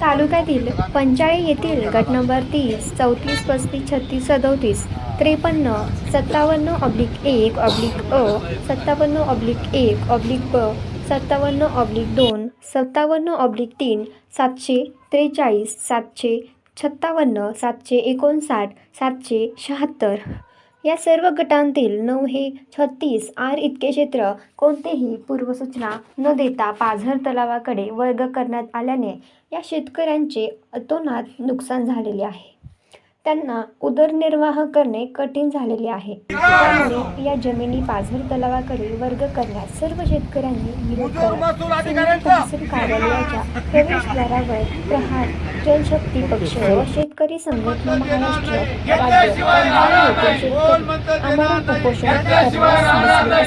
तालुक्यातील पंचाळी येथील गट नंबर तीस चौतीस पस्तीस छत्तीस सदोतीस त्रेपन्न सत्तावन्न ऑब्लिक एक ऑब्लिक अ सत्तावन्न ऑब्लिक एक ऑब्लिक ब सत्तावन्न ऑब्लिक दोन सत्तावन्न ऑब्लिक तीन सातशे त्रेचाळीस सातशे सत्तावन्न सातशे एकोणसाठ सातशे शहात्तर. या सर्व गटांतील नऊ हे छत्तीस आर इतके क्षेत्र कोणतेही पूर्वसूचना न देता पाझर तलावाकडे वर्ग करण्यात आल्याने या शेतकऱ्यांचे अतोनात नुकसान झालेले आहे. त्यांना उदरनिर्वाह करणे कठीण झालेले आहे. त्यामुळे या जमिनी पाझर तलावाकडे वर्ग करण्यास सर्व शेतकऱ्यांनी विरोध करत तहसील कार्यालयाच्या प्रवेशद्वारावर प्रहार जनशक्ती पक्ष व शेतकरी संघटना महाराष्ट्र राज्य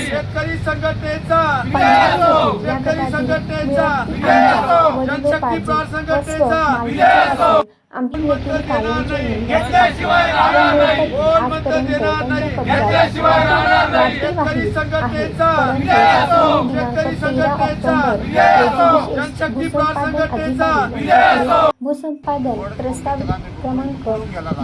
शेतकरी संघटनेचा शेतकरी संघटनेचा जनशक्ती संघटनेचा आम्ही येथील कायमचे निवासी आजपर्यंत शेतकरी संघटनेचा भूसंपादन प्रस्ताव क्रमांक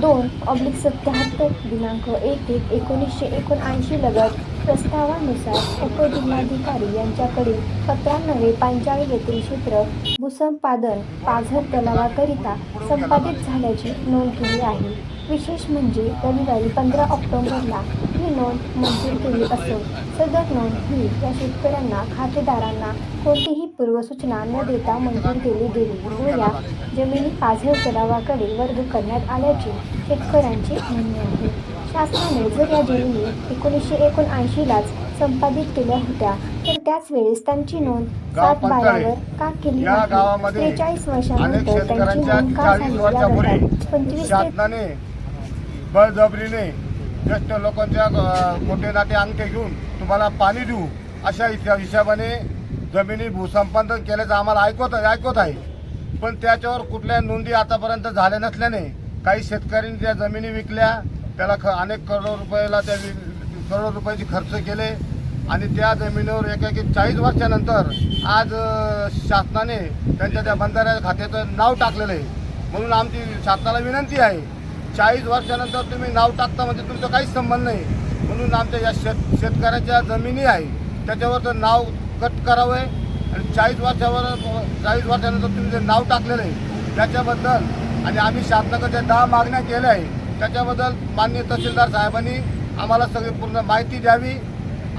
दोन ऑब्लिक सत्याहत्तर दिनांक एक एक एकोणीसशे एकोणऐंशी लगत. प्रस्तावानुसार उपजिल्हाधिकारी यांच्याकडे पत्रान्वये पांचाळी येथील क्षेत्र भूसंपादन पाझर तलावाकरिता संपादित झाल्याची नोंद केली आहे. विशेष म्हणजे रविवारी पंधरा ऑक्टोबरला ही नोंद मंजूर केली असून सदर नोंद ही या शेतकऱ्यांना खातेदारांना कोणतीही पूर्वसूचना न देता मंजूर केली गेली. व या जमिनी पाझर तलावाकडे वर्ग करण्यात आल्याचे शेतकऱ्यांचे म्हणणे आहे. शासनाने जर या जमिनी एकोणीसशे एकोणऐंशीलाच संपादित केल्या होत्या तर त्याच वेळेस त्यांची नोंद सात बारावर का केली त्रेचाळीस वर्षानंतर त्यांची नोंद का झाली? या वर्षापूर्वी गटात पंचवीस बळजबरीने ज्येष्ठ लोकांच्या मोठे नाते अंगठे घेऊन तुम्हाला पाणी देऊ अशा हिशा- हिशोबाने जमिनी भूसंपादन केल्याचं आम्हाला ऐकवत ऐकवत आहे. पण त्याच्यावर कुठल्या नोंदी आतापर्यंत झाल्या नसल्याने काही शेतकऱ्यांनी त्या जमिनी विकल्या त्याला ख अनेक करोड रुपयाला त्या करोड रुपयाचे खर्च केले आणि त्या जमिनीवर एकाएकी चाळीस वर्षानंतर आज शासनाने त्यांच्या त्या बंधाऱ्या खात्याचं नाव टाकलेलं आहे. म्हणून आमची शासनाला विनंती आहे चाळीस वर्षानंतर तुम्ही नाव टाकता म्हणजे तुमचं काहीच संबंध नाही. म्हणून आमच्या या शेत शेतकऱ्याच्या जमिनी आहे त्याच्यावर तर नाव कट करावं आणि चाळीस वर्षावर चाळीस वर्षानंतर तुम्ही जे नाव टाकलेलं आहे त्याच्याबद्दल आणि आम्ही शासनाकडे दहा मागण्या केल्या आहे त्याच्याबद्दल मान्य तहसीलदार साहेबांनी आम्हाला सगळी पूर्ण माहिती द्यावी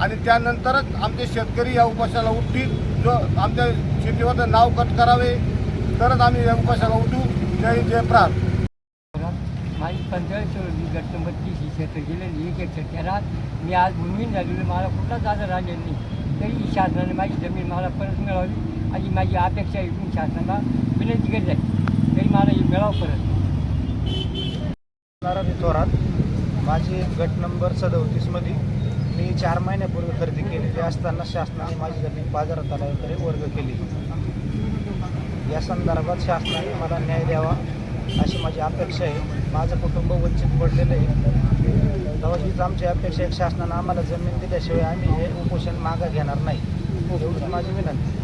आणि त्यानंतरच आमचे शेतकरी या उपाशाला उठतील. जो आमच्या शेतीवर नाव कट करावे तरच आम्ही या उपाशाला उठू. जय हिंद, जय प्राण माझी पंचाळीस वर्षी गट नंबर तीस क्षेत्र गेलेली एक एक क्षेत्रात मी आज भूमीन झालेली मला कुठलाच आजार राहिलेला नाही. तरी शासनाने माझी जमीन मला परत मिळावी आणि माझी अपेक्षा आहे शासनाला विनंती करत आहे तरी मला ही मिळावं परत. नारायण थोरात. माझी गट नंबर सदोतीसमध्ये मी चार महिन्यापूर्वी खरेदी केलेली असताना शासनाने माझी जमीन बाजारात तलावाकडे वर्ग केली. या संदर्भात शासनाने मला न्याय द्यावा. अशी माझी अपेक्षा आहे. माझं कुटुंब वंचित पडलेलं आहे. तेव्हा हीच आमची अपेक्षा आहे शासनानं आम्हाला जमीन दिल्याशिवाय आम्ही हे उपोषण मागं घेणार नाही. एवढीच माझी विनंती